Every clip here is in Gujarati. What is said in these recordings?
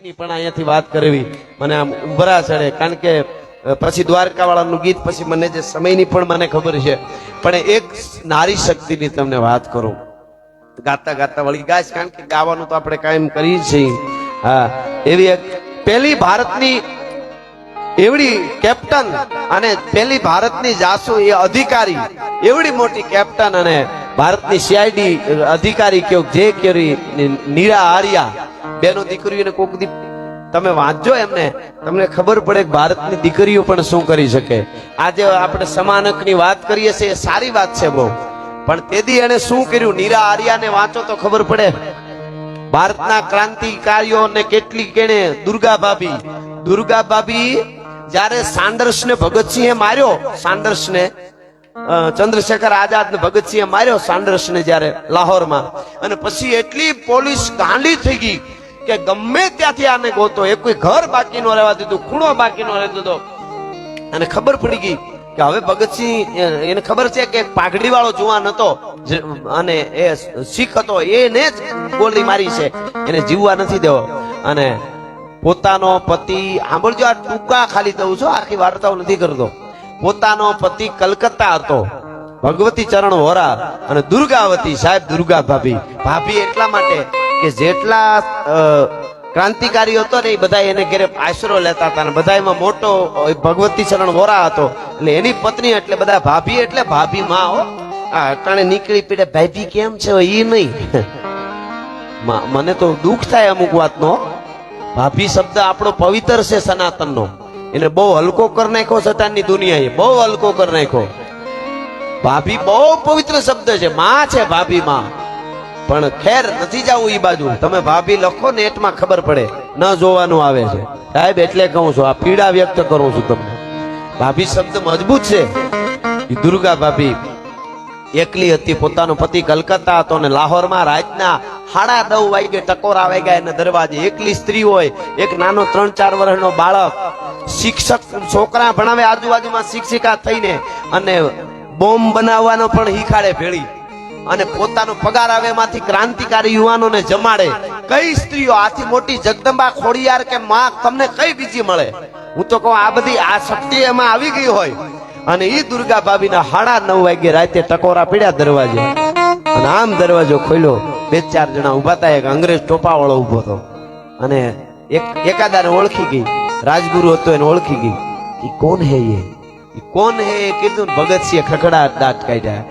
શક્તિની પણ અહીંયાથી વાત કરવી. મને આમ ઉભરા ચડે, કારણ કે પછી દ્વારકા વાળાનું ગીત પછી મને જે સમયની પણ મને ખબર છે. પણ એક નારી શક્તિની તમને વાત કરું. ગાતા ગાતા વળી ગાય કારણ કે ગાવાનું તો આપણે કાયમ કરી છીએ. હા, એવી એક પહેલી ભારતની, એવડી કેપ્ટન અને પહેલી ભારતની જાસુ એ અધિકારી, એવડી મોટી કેપ્ટન અને ભારતની સીઆઈડી અધિકારી કયો, જે કરી નીરા આર્યા. બેનો દીકરીઓને કોક દી તમે વાંચજો એમને. તમને ખબર પડે કે ભારતની દીકરીઓ પણ શું કરી શકે. આજે આપણે સમાનકની વાત કરીએ છીએ સારી વાત છે બહુ. પણ તેદી એને શું કર્યું? નીરા આર્યાને વાંચો તો ખબર પડે. ભારતના ક્રાંતિકારીઓને કેટલી કેણે? દુર્ગા ભાભી. દુર્ગા ભાભી જ્યારે સાંડર્સને ભગતસિંહે માર્યો, સાંડર્સને ચંદ્રશેખર આઝાદ ને ભગતસિંહે માર્યો સાંડર્સને જ્યારે લાહોરમાં. અને પછી એટલી પોલીસ ગાંડી થઈ ગઈ કે ગમે ત્યાંથી આને ગોતો. એ કોઈ ઘર બાકી નો રહેવા દીધું, ખૂણો બાકી નો રહેતો હતો અને ખબર પડી ગઈ કે હવે ભગતસિંહ એને ખબર છે કે પાઘડી વાળો જુવાન હતો અને એ શીખ હતો, એને જ ગોળી મારી છે. એને જીવવા નથી દેવો. અને પોતાનો પતિ, સાંભળજો, આ ટૂંકા ખાલી થવું છું આખી વાર્તાઓ નથી કરતો. પોતાનો પતિ કલકત્તા હતો. ભગવતી ચરણ વોરા અને દુર્ગાવતી, સાહેબ દુર્ગા ભાભી. ભાભી એટલા માટે કે જેટલા અ, ક્રાંતિકારી હતો ને એ બધા એને ઘરે આશરો લેતા હતા અને બધા એમાં મોટો ભગવતી શરણ વોરા હતો. એટલે એની પત્ની એટલે બધા ભાભી એટલે ભાભી માં હો. આ અટાણે નીકળી પીડે ભાભી કેમ છે? એ નહીં મને તો દુઃખ થાય અમુક વાતનો ભાભી શબ્દ આપણો પવિત્ર છે સનાતનનો. એને બહુ હલકો કરી નાખ્યો સતાનની દુનિયાએ બહુ હલકો કરી નાખ્યો. ભાભી બહુ પવિત્ર શબ્દ છે. માં છે ભાભી માં. પણ ખેર નથી જવું એ બાજુ. તમે ભાભી લખો નેટમાં ખબર પડે. ન જોવાનું આવે છે. સાહેબ, એટલે કહું છું, આ પીડા વ્યક્ત કરું છું તમને. ભાભી શબ્દ મજબૂત છે. દુર્ગા ભાભી એકલી હતી, પોતાનો પતિ કલકત્તા હતો અને લાહોરમાં રાતના સાડા નવ વાગે ટકોરા વાગ્યા એના દરવાજે. એકલી સ્ત્રી હોય, એક નાનો ત્રણ ચાર વર્ષનો બાળક. શિક્ષક, છોકરા ભણાવે, આજુબાજુમાં શિક્ષિકા થઈને અને બોમ્બ બનાવવાનો પણ હિખાડે ભેળી. અને પોતાનો પગાર આવે એમાંથી ક્રાંતિકારી યુવાનોને જમાડે. કઈ સ્ત્રીઓ આથી મોટી જગદંબા ખોડિયાર કે માં તમને કઈ બીજી મળે? હું તો કહું, આ બધી આ શક્તિ એમાં આવી ગઈ હોય. અને ઈ દુર્ગા ભાભીના હાડા નવ વાગે રાતે ટકોરા પીડ્યા દરવાજે. અને આમ દરવાજો ખોલ્યો. બે ચાર જણા ઊભા હતા, એક અંગ્રેજ ટોપા વાળો ઊભો હતો. અને એક એકાદાને ઓળખી ગઈ. રાજગુરુ હતો એને ઓળખી ગઈ. કે કોણ હે એ કોણ હે કીધું ભગતસિંહ ખખડાટ દાંત કાઢ્યા.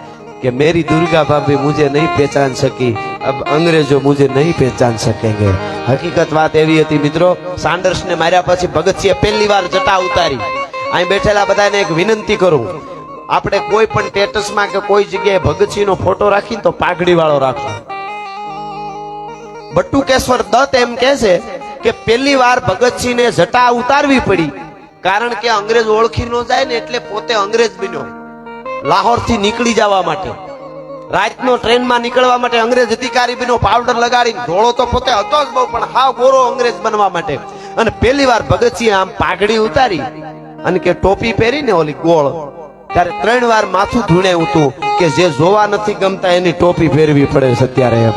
કે मेरी दुर्गा भाभी मुझे नहीं पहचान सकी अब अंग्रेजो मुझे नहीं पहचान सकेंगे હકીકત વાત એવી હતી મિત્રો સાન્ડર્સ ને માર્યા પછી ભગતસિંહે પહેલી વાર જટા ઉતારી અહીં બેઠેલા બધાને એક વિનંતી કરું આપણે કોઈ પણ સ્ટેટસમાં કે કોઈ જગ્યાએ ભગતસિંહનો ફોટો રાખીને તો પાઘડી વાળો રાખો બટુકેશ્વર દત્ત એમ કહે છે કે પહેલી વાર ભગતસિંહને જટા ઉતારવી પડી કારણ કે અંગ્રેજ ઓળખી ન જાય ને એટલે પોતે અંગ્રેજ બન્યો લાહોરથી નીકળી જવા માટે. રાતનો ટ્રેનમાં નીકળવા માટે અંગ્રેજ અધિકારી નો પાવડર લગાડીને ધોળો તો પોતે હતો જ બહુ, પણ હાવ ગોરો અંગ્રેજ બનવા માટે. અને પહેલી વાર ભગતસિંહ આમ પાઘડી ઉતારી અને કે ટોપી પહેરીને ઓલી ગોળ. ત્યારે ત્રણ વાર માથું ધૂણે હતું કે જે જોવા નથી ગમતા એની ટોપી ફેરવી પડે છે અત્યારે એમ.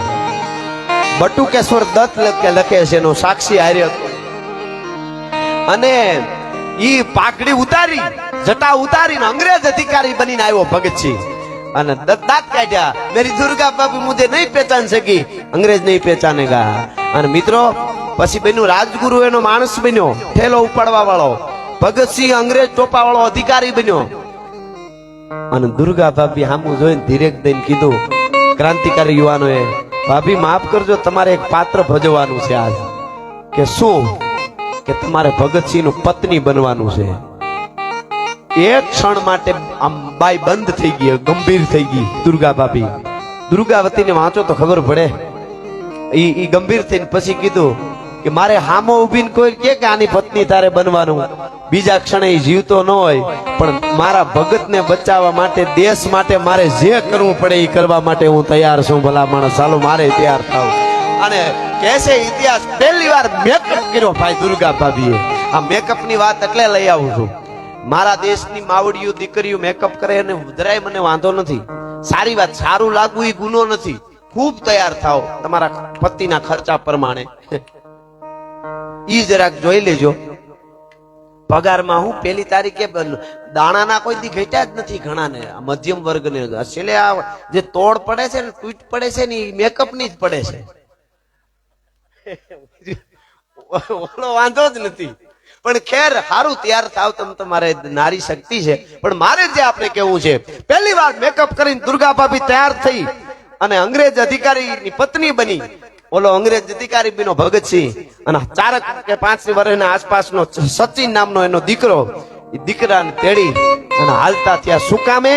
બટુકેશ્વર દત્ત લખે છે, એનો સાક્ષી હાર્યો અને ઈ પાઘડી ઉતારી જટા ઉતારીને અંગ્રેજ અધિકારી બનીને આવ્યો ભગતસિંહ. અને દાંત કાઢ્યા. મેરી દુર્ગા બાબુ મુજે નહીં પહેચાન શકી. અંગ્રેજ નહીં પહેચાનેગા અને મિત્રો, પછી બન્યું રાજગુરુ એનો માણસ બન્યો, ઠેલો ઉપાડવા વાળો. ભગતસિંહ અંગ્રેજ ટોપા વાળો અધિકારી બન્યો. અને દુર્ગા ભાભી હામું જોઈને ધીરેક દઈને કીધું, ક્રાંતિકારી યુવાનોએ, ભાભી માફ કરજો, તમારે એક પાત્ર ભજવવાનું છે આજ. કે શું? કે તમારે ભગતસિંહનું પત્ની બનવાનું છે. એક ક્ષણ માટે આમ બાઈ બંધ થઈ ગઈ, ગંભીર થઈ ગઈ દુર્ગા ભાભી. દુર્ગાવતીને વાંચો તો ખબર પડે. ઈ ઈ ગંભીર થઈને પછી કીધું કે મારે હામો ઉભીને કોઈ કે કે આની પત્ની તારે બનવાનું. બીજા ક્ષણે ઈ જીવતો ન હોય, પણ મારા ભગતને બચાવવા માટે, દેશ માટે મારે જે કરવું પડે એ કરવા માટે હું તૈયાર છું, ભલા માણસ. ચાલો મારે તૈયાર થાવ. અને છે ઇતિહાસ? પહેલી વાર મેકઅપ કર્યો ભાઈ દુર્ગા ભાભીએ. આ મેકઅપની વાત એટલે લઈ આવું છું. મારા દેશની માવડીઓ દીકરીઓ મેકઅપ કરે અને જરાય મને વાંધો નથી. સારી વાત, સારું લાગવું એ ગુનો નથી. ખૂબ તૈયાર થાવ તમારા પતિના ખર્ચા પ્રમાણે. ઈ જરાક જોઈ લેજો. પગારમાં હું પેલી તારીખે દાણાના કોઈ દી ઘટ્યા જ નથી ઘણાને. મધ્યમ વર્ગને. છેલ્લે આ જે તોડ પડે છે ને, તૂટ પડે છે ને મેકઅપની જ પડે છે. ઓલો વાંધો જ નથી. પણ ખેર સારું તૈયાર થાવ તમ તમારે નારી શક્તિ છે. પણ મારે જે આપણે કેવું છે, પહેલી વાર મેકઅપ કરીને દુર્ગા ભાભી તૈયાર થઈ અને અંગ્રેજ અધિકારીની પત્ની બની. ઓલો અંગ્રેજ અધિકારી બીનો ભગતસિંહ અને ચારક કે પાંચ વર્ષના આસપાસનો સચિન નામનો એનો દીકરો, એ દીકરાને તેડી અને હાલતા શું કામે?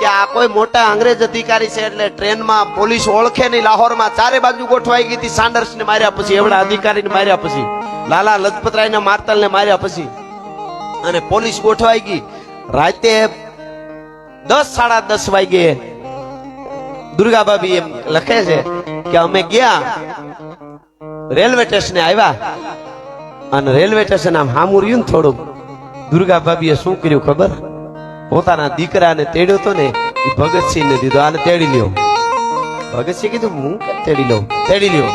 કે આ કોઈ મોટા અંગ્રેજ અધિકારી છે એટલે ટ્રેનમાં પોલીસ ઓળખે નહીં. લાહોરમાં ચારે બાજુ ગોઠવાઈ ગઈ હતી. સાન્ડર્સ ને માર્યા પછી, એવડા અધિકારીને માર્યા પછી, લાલા લજપતરાય ને મારતલ ને માર્યા પછી. અને પોલીસ ગોઠવાઈ ગઈ. રાતે દસ, સાડા દસ વાગે દુર્ગા ભાભી એમ લખે છે કે અમે ગયા, રેલવે સ્ટેશને આવ્યા. અને રેલવે સ્ટેશન આમ હામું રહ્યું ને થોડુંક. દુર્ગા ભાભીએ શું કર્યું ખબર? પોતાના દીકરાને તેડ્યો તો ને એ ભગતસિંહને દીધો. આને તેડી લ્યો. ભગતસિંહ કીધું, હું તેડી લઉં? તેડી લ્યો.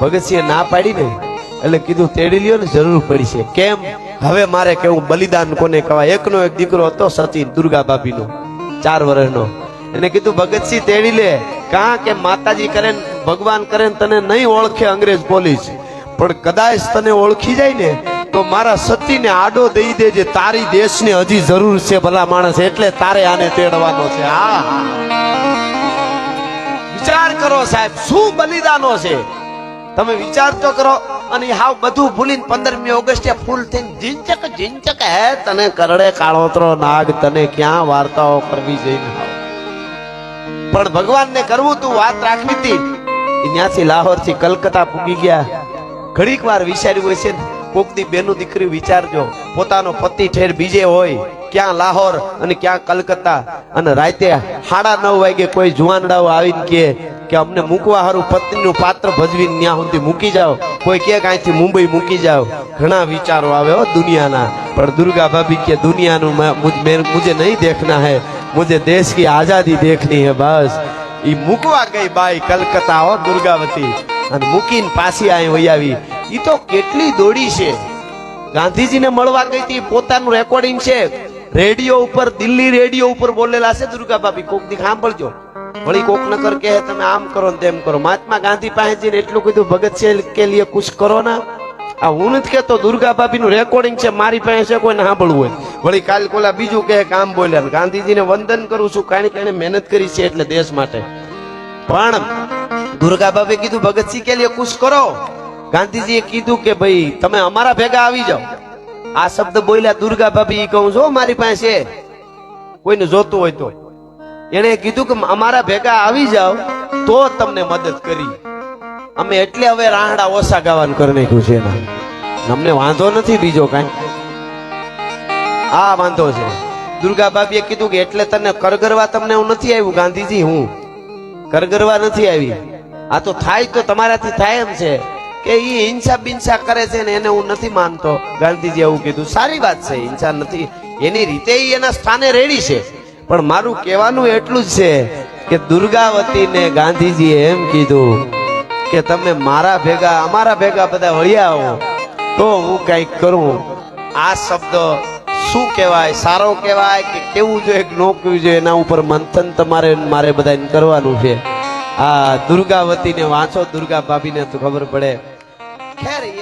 ભગતસિંહે ના પાડી ને, એટલે કીધું, તેડી લ્યો ને જરૂર પડી છે કેમ? હવે મારે કેવું બલિદાન કોને કહેવાય? એકનો એક દીકરો હતો સચિન દુર્ગા ભાભીનો ચાર વર્ષનો એને કીધું, ભગતસિંહ તેડી લે. કાં કે માતાજી કરે ભગવાન કરે તને નહીં ઓળખે અંગ્રેજ પોલીસ. પણ કદાચ તને ઓળખી જાય ને તો મારા સતીને આડો દઈ દેજે, તારી દેશને હજી જરૂર છે ભલા માણસ, એટલે તારે આને તેડવાનો છે. હા વિચાર કરો સાહેબ, શું બલિદાનો છે? તમે વિચાર તો કરો, અને હાવ બધું ભૂલીને પંદરમી ઓગસ્ટે ફૂલ થઈને ઝીંચક ઝીંચક હે તને કરડે કાળોતરો નાગ, તને ક્યાં વાર્તાઓ કરવી જઈને પણ ભગવાનને કરવું તું વાત રાખવી હતી ત્યાંથી લાહોરથી કલકત્તા પૂગી ગયા. ઘડીક વાર વિચાર્યું હશે ને કોકની બેનું દીકરી વિચારજો. પોતાનો પતિ ઠેર બીજે હોય, ક્યાં લાહોર અને ક્યાં કલકત્તા. અને રાતે સાડા નવ વાગે કોઈ જુવાનડાઓ આવીને કહે કે અમને મૂકવા સારું પત્નીનું પાત્ર ભજવીને ત્યાં સુધી મૂકી જાઓ. કોઈ કે કાંઈથી મુંબઈ મૂકી જાઓ. ઘણા વિચારો આવે હો દુનિયાના. પણ દુર્ગા ભાભી કે દુનિયાનું મુજે નહીં દેખના હે. મુજે દેશ કી આઝાદી દેખની હે બસ. એ મૂકવા ગઈ બાઈ કલકત્તા હો દુર્ગાવતી. અને મૂકીને પાછી અહીં હોય આવી. ઈ તો કેટલી દોડી છે. ગાંધીજીને મળવા ગઈ હતી પોતાનું રેકોર્ડિંગ છે. રેડિયો ઉપર, દિલ્હી રેડિયો ઉપર બોલેલા છે દુર્ગા ભાભી. કોક દી સાંભળજો. વળી કોક નકર કહે, તમે આમ કરો ને તેમ કરો. મહાત્મા ગાંધી પાસે જઈને એટલું કીધું, ભગત છે કે લીએ કુછ કરો ના. આ હું નથી કેતો દુર્ગા બાપી નું રેકોર્ડિંગ છે, મારી પાસે કોઈને સાંભળવું હોય. વળી કાલ કોલા બીજું કહે, કામ બોલ્યા ગાંધીજીને વંદન કરું છું કારણ કે એને મહેનત કરી છે એટલે દેશ માટે. પણ દુર્ગા ભાભી કીધું, ભગતસિંહ કે લીએ કુછ કરો? ગાંધીજીએ કીધું કે ભાઈ, તમે અમારા ભેગા આવી જાઓ. આ શબ્દ બોલ્યા દુર્ગા ભાભી કહું છો મારી પાસે કોઈને જોતું હોય તો. એણે કીધું કે, અમારા ભેગા આવી જાઓ તો તમને મદદ કરી. અમે એટલે હવે રાહડા ઓછા ગાવાનું કરી નાખ્યું છે એના અમને વાંધો નથી બીજો કાંઈ. આ વાંધો છે. દુર્ગા ભાભીએ કીધું કે, એટલે તને કરગરવા તમને હું નથી આવ્યું, ગાંધીજી, હું. કરગરવા નથી આવી. આ તો થાય તો તમારાથી થાય એમ છે. કે એ હિંસા બિંસા કરે છે ને એને હું નથી માનતો. ગાંધીજી એવું કીધું, સારી વાત છે, હિંસા નથી. એની રીતે એના સ્થાને રેડી છે. પણ મારું કહેવાનું એટલું જ છે કે દુર્ગાવતીને ગાંધીજીએ એમ કીધું કે તમે મારા ભેગા, અમારા ભેગા બધા વળ્યા આવો તો હું કંઈક કરું. આ શબ્દ શું કહેવાય? સારો કહેવાય કે કેવું જોઈએ કે ન કેવું જોઈએ? એના ઉપર મંથન તમારે મારે બધાને કરવાનું છે. આ દુર્ગાવતીને વાંચો, દુર્ગા ભાભીને તો ખબર પડે. ખેર એના વિચાર